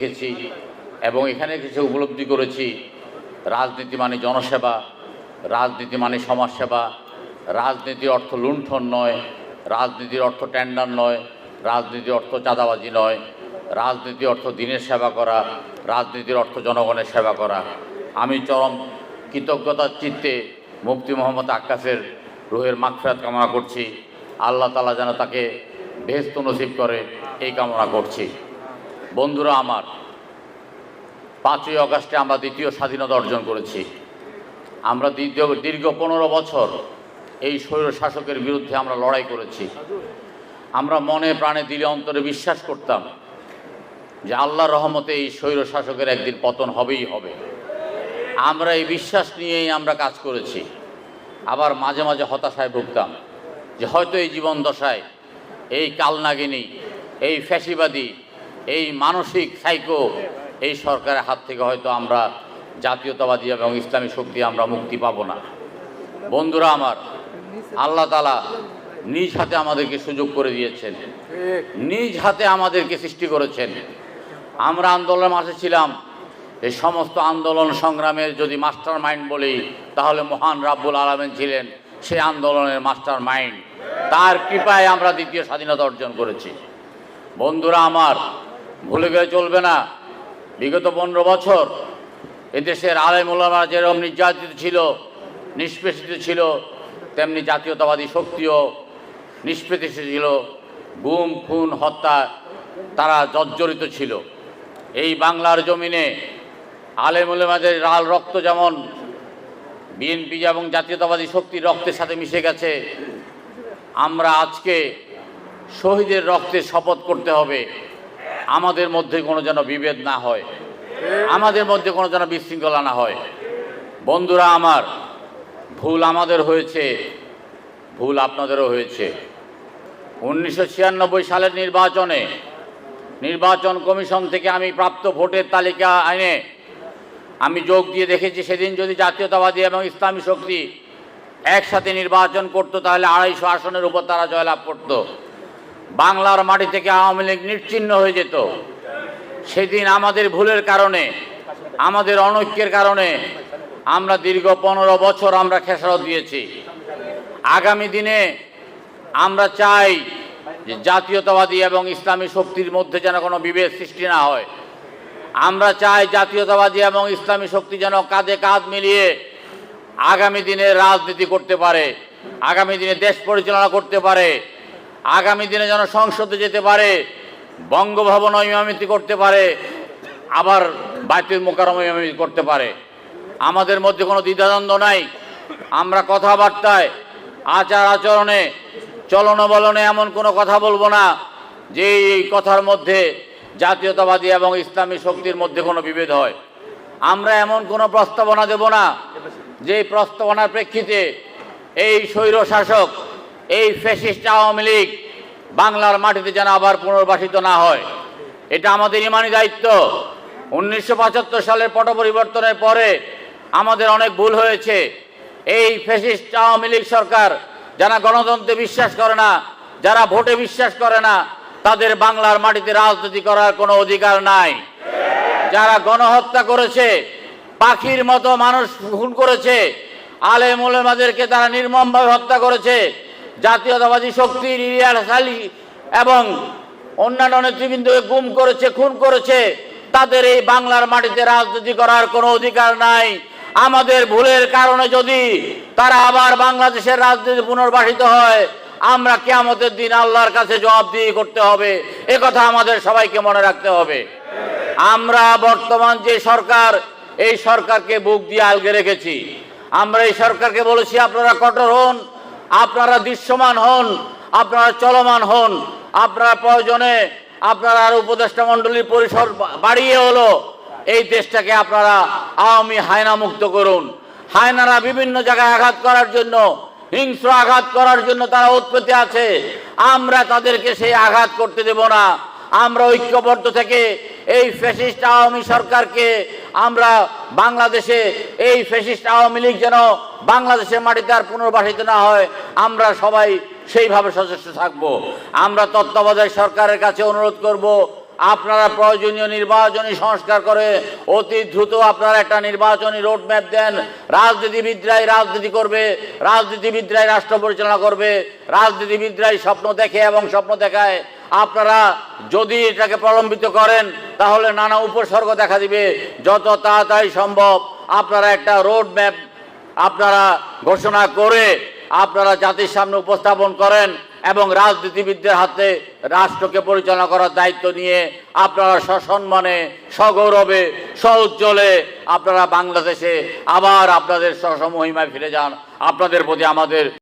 দেখেছি এবং এখানে কিছু উপলব্ধি করেছি। রাজনীতি মানে জনসেবা, রাজনীতি মানে সমাজসেবা রাজনীতির অর্থ লুণ্ঠন নয়, রাজনীতির অর্থ টেন্ডার নয়, রাজনীতির অর্থ চাঁদাবাজি নয় রাজনীতি অর্থ দিনের সেবা করা, রাজনীতির অর্থ জনগণের সেবা করা। আমি চরম কৃতজ্ঞতার চিত্তে মুফতি মোহাম্মদ আক্কাসের রুহের মাগফিরাত কামনা করছি। আল্লাহ তালা যেন তাকে বেহস্ত নসিব করে এই কামনা করছি। বন্ধুরা আমার, পাঁচই অগাস্টে আমরা দ্বিতীয় স্বাধীনতা অর্জন করেছি। আমরা দ্বিতীয়, দীর্ঘ পনেরো বছর এই স্বৈর শাসকের বিরুদ্ধে আমরা লড়াই করেছি। আমরা মনে প্রাণে দিলে অন্তরে বিশ্বাস করতাম যে আল্লাহর রহমতে এই স্বৈর শাসকের একদিন পতন হবেই হবে। আমরা এই বিশ্বাস নিয়েই আমরা কাজ করেছি। আবার মাঝে মাঝে হতাশায় ভুগতাম যে হয়তো এই জীবন দশায় এই কালনাগিনী, এই ফ্যাসিবাদী এই মানসিক সাইকো এই সরকারের হাত থেকে হয়তো আমরা জাতীয়তাবাদী এবং ইসলামী শক্তি আমরা মুক্তি পাব না। বন্ধুরা আমার আল্লাহ তালা নিজ হাতে আমাদেরকে সুযোগ করে দিয়েছেন। নিজ হাতে আমাদেরকে সৃষ্টি করেছেন। আমরা আন্দোলনের মাঝে ছিলাম। এই সমস্ত আন্দোলন সংগ্রামের যদি মাস্টার মাইন্ড বলি তাহলে মহান রাব্বুল আলমেন ছিলেন সে আন্দোলনের মাস্টার মাইন্ড। তার কৃপায় আমরা দ্বিতীয় স্বাধীনতা অর্জন করেছি। বন্ধুরা আমার ভুলে গেলে চলবে না। বিগত পনেরো বছর এদেশের আলেম ওলামা যেরকম নির্যাতিত ছিল, নিষ্পেষিত ছিল, তেমনি জাতীয়তাবাদী শক্তিও নিষ্পেষিত ছিল। গুম, খুন, হত্যা তারা জর্জরিত ছিল। এই বাংলার জমিনে আলেম ওলামাদের লাল রক্ত যেমন বিএনপি এবং জাতীয়তাবাদী শক্তির রক্তের সাথে মিশে গেছে, আমরা আজকে শহীদের রক্তে শপথ করতে হবে। আমাদের মধ্যে কোনো যেন বিভেদ না হয়, আমাদের মধ্যে কোনো যেন বিশৃঙ্খলা না হয়। বন্ধুরা আমার, ভুল আমাদের হয়েছে, ভুল আপনাদেরও হয়েছে। উনিশশো ছিয়ানব্বই সালের নির্বাচনে নির্বাচন কমিশন থেকে আমি প্রাপ্ত ভোটের তালিকা আইনে আমি যোগ দিয়ে দেখেছি, সেদিন যদি জাতীয়তাবাদী এবং ইসলামী শক্তি একসাথে নির্বাচন করতো, তাহলে আড়াইশো আসনের উপর তারা জয়লাভ করতো। বাংলার মাটি থেকে আওয়ামী লীগ নিশ্চিহ্ন হয়ে যেত। সেদিন আমাদের ভুলের কারণে, আমাদের অনৈক্যের কারণে আমরা দীর্ঘ পনেরো বছর আমরা খেসারত দিয়েছি। আগামী দিনে আমরা চাই যে জাতীয়তাবাদী এবং ইসলামী শক্তির মধ্যে যেন কোনো বিভেদ সৃষ্টি না হয়। আমরা চাই জাতীয়তাবাদী এবং ইসলামী শক্তি যেন কাঁধে কাঁধ মিলিয়ে আগামী দিনে রাজনীতি করতে পারে, আগামী দিনে দেশ পরিচালনা করতে পারে। আগামী দিনে যেন সংসদে যেতে পারে, বঙ্গভবন ইমামিতি করতে পারে, আবার বাইতুল মোকারম ইমামিতি করতে পারে। আমাদের মধ্যে কোনো দ্বিধাদ্বন্দ্ব নাই। আমরা কথাবার্তায়, আচার আচরণে চলন বলনে এমন কোনো কথা বলব না, যে এই কথার মধ্যে জাতীয়তাবাদী এবং ইসলামী শক্তির মধ্যে কোনো বিভেদ হয়। আমরা এমন কোনো প্রস্তাবনা দেব না, যে প্রস্তাবনার প্রেক্ষিতে এই স্বৈর শাসক এই ফ্যাসিস্ট আওয়ামী লীগ বাংলার মাটিতে যেন আবার পুনর্বাসিত না হয়, এটা আমাদের ইমানি দায়িত্ব। উনিশশো পঁচাত্তর সালের পট পরিবর্তনের পরে আমাদের অনেক ভুল হয়েছে। এই ফ্যাসিস্ট আওয়ামী লীগ সরকার যারা গণতন্ত্রে বিশ্বাস করে না, যারা ভোটে বিশ্বাস করে না, তাদের বাংলার মাটিতে রাজনীতি করার কোনো অধিকার নাই। যারা গণহত্যা করেছে, পাখির মতো মানুষ খুন করেছে, আলেম ওলেমাদেরকে তারা নির্মমভাবে হত্যা করেছে জাতীয়তাবাদী শক্তির ইলিয়াস আলী এবং অন্যান্য নেতৃবৃন্দকে গুম করেছে, খুন করেছে, তাদের এই বাংলার মাটিতে রাজনীতি করার কোনো অধিকার নাই। আমাদের ভুলের কারণে যদি তারা আবার বাংলাদেশের রাজনীতি পুনর্বাসিত হয়, আমরা কেয়ামতের দিন আল্লাহর কাছে জবাবদিহি করতে হবে। এ কথা আমাদের সবাইকে মনে রাখতে হবে। আমরা বর্তমান যে সরকার, এই সরকারকে বুক দিয়ে আলগে রেখেছি। আমরা এই সরকারকে বলেছি, আপনারা কঠোর হন আপনারা দৃশ্যমান হন, আপনারা চলমান হন, আপনারা প্রয়োজনে আপনারা আর উপদেষ্টা মণ্ডলীর পরিসর বাড়িয়ে হলো, এই দেশটাকে আপনারা আওয়ামী হায়না মুক্ত করুন। হায়নারা বিভিন্ন জায়গায় আঘাত করার জন্য, হিংস্র আঘাত করার জন্য তারা উৎপত্তি আছে। আমরা তাদেরকে সেই আঘাত করতে দেব না। আমরা ঐক্যবদ্ধ থেকে এই ফ্যাসিস্ট আওয়ামী সরকারকে আমরা বাংলাদেশে এই ফেসিস্ট আওয়ামী লীগ যেন বাংলাদেশের মাটিতে আর পুনর্বাসিত না হয়, আমরা সবাই সেইভাবে সচেষ্ট থাকব। আমরা তত্ত্বাবধায়ক সরকারের কাছে অনুরোধ করব, আপনারা প্রয়োজনীয় নির্বাচনী সংস্কার করে অতি দ্রুত আপনারা একটা নির্বাচনী রোডম্যাপ দেন। রাজনীতিবিদরাই রাজনীতি করবে, রাজনীতিবিদরাই রাষ্ট্র পরিচালনা করবে, রাজনীতিবিদরাই স্বপ্ন দেখে এবং স্বপ্ন দেখায়। আপনারা যদি এটাকে প্রলম্বিত করেন, তাহলে নানা উপসর্গ দেখা দিবে। যত তাড়াতাড়ি সম্ভব আপনারা একটা রোড ম্যাপ আপনারা ঘোষণা করে আপনারা জাতির সামনে উপস্থাপন করেন এবং রাজনীতিবিদদের হাতে রাষ্ট্রকে পরিচালনা করার দায়িত্ব নিয়ে আপনারা সসম্মানে, সগৌরবে, সৌজ্জ্বলে আপনারা বাংলাদেশে আবার আপনাদের স্বসমহিমায় ফিরে যান। আপনাদের প্রতি আমাদের